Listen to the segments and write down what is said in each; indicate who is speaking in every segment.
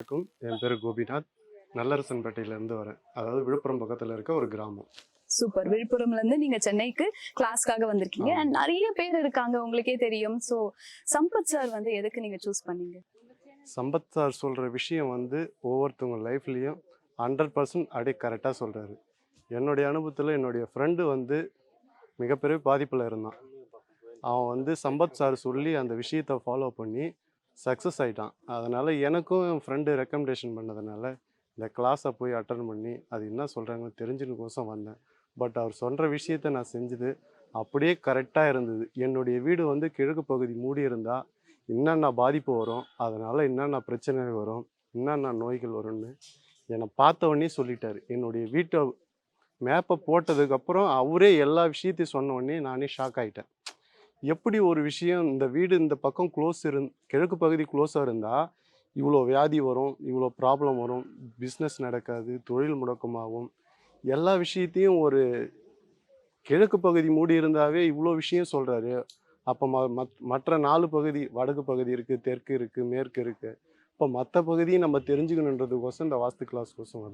Speaker 1: வணக்கம் என் பேர் கோபிநாத். நல்லரசன்பேட்டையிலேருந்து வரேன். அதாவது விழுப்புரம் பக்கத்தில் இருக்க ஒரு கிராமம்.
Speaker 2: சூப்பர். விழுப்புரம்ல இருந்து நீங்க சென்னைக்கு கிளாஸ்க்காக வந்திருக்கீங்க. நிறைய பேர் இருக்காங்க. உங்களுக்கே தெரியும். சோ சம்பத் சார் வந்து எதுக்கு நீங்க சூஸ் பண்ணீங்க?
Speaker 1: சம்பத் சார் சொல்கிற விஷயம் வந்து ஒவ்வொருத்தவங்க லைஃப்லேயும் ஹண்ட்ரட் பர்சன்ட் அப்படியே கரெக்டாக சொல்கிறாரு என்னுடைய அனுபவத்தில் என்னுடைய ஃப்ரெண்டு வந்து மிகப்பெரிய பாதிப்பில் இருந்தான். அவன் வந்து சம்பத் சார் சொல்லி அந்த விஷயத்தை ஃபாலோ பண்ணி சக்ஸஸ் ஆகிட்டான் அதனால் எனக்கும் என் ஃப்ரெண்டு ரெக்கமெண்டேஷன் பண்ணதுனால இந்த கிளாஸை போய் அட்டன் பண்ணி அது என்ன சொல்கிறாங்கன்னு தெரிஞ்சுனுக்கோசம் வந்தேன். பட் அவர் சொல்கிற விஷயத்த நான் செஞ்சது அப்படியே கரெக்டாக இருந்தது. என்னுடைய வீடு வந்து கிழக்கு பகுதி மூடி இருந்தால் என்னென்ன பாதிப்பு வரும் அதனால் என்னென்ன பிரச்சனைகள் வரும் என்னென்ன நோய்கள் வரும்னு என்னை பார்த்த உடனே என்னுடைய வீட்டை மேப்பை போட்டதுக்கப்புறம் அவரே எல்லா விஷயத்தையும் சொன்ன உடனே நானே ஷாக் ஆகிட்டேன் எப்படி ஒரு விஷயம் இந்த வீடு இந்த பக்கம் க்ளோஸ் இருந் கிழக்கு பகுதி க்ளோஸாக இருந்தால் இவ்வளோ வியாதி வரும் இவ்வளோ ப்ராப்ளம் வரும் பிஸ்னஸ் நடக்காது தொழில் முடக்கமாகும். எல்லா விஷயத்தையும் ஒரு கிழக்கு பகுதி மூடி இருந்தாவே இவ்வளோ விஷயம் சொல்கிறாரு அப்போ ம மத்- மற்ற நாலு பகுதி வடக்கு பகுதி இருக்குது தெற்கு இருக்குது மேற்கு இருக்குது இப்போ மற்ற பகுதியை நம்ம தெரிஞ்சுக்கணுன்றதுக்கோசம் இந்த வாஸ்து கிளாஸ் கோசம்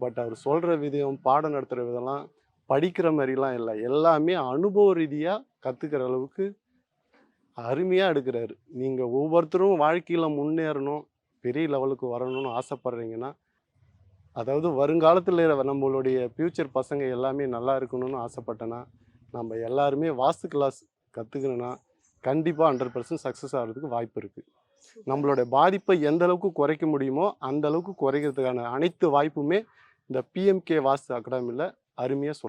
Speaker 1: பட் அவர் சொல்கிற விதம் பாடம் நடத்துகிற விதம்லாம் படிக்கிற மாதிரிலாம் இல்லை. எல்லாமே அனுபவ ரீதியாக கற்றுக்கிற அளவுக்கு அருமையாக எடுக்கிறாரு. நீங்கள் ஒவ்வொருத்தரும் வாழ்க்கையில் முன்னேறணும் பெரிய லெவலுக்கு வரணும்னு ஆசைப்பட்றீங்கன்னா அதாவது வருங்காலத்தில் நம்மளுடைய ஃப்யூச்சர் பசங்க எல்லாமே நல்லா இருக்கணும்னு ஆசைப்பட்டேன்னா நம்ம எல்லாருமே வாஸ்து கிளாஸ் கற்றுக்கணுன்னா கண்டிப்பாக ஹண்ட்ரட் பர்சன்ட் சக்ஸஸ் ஆகிறதுக்கு வாய்ப்பு இருக்குது நம்மளோட பாதிப்பை எந்த அளவுக்கு குறைக்க முடியுமோ அந்த அளவுக்கு குறைக்கிறதுக்கான அனைத்து வாய்ப்புமே இந்த பிஎம்கே வாஸ்து அகாடமியில் அருமையாக சொல்ல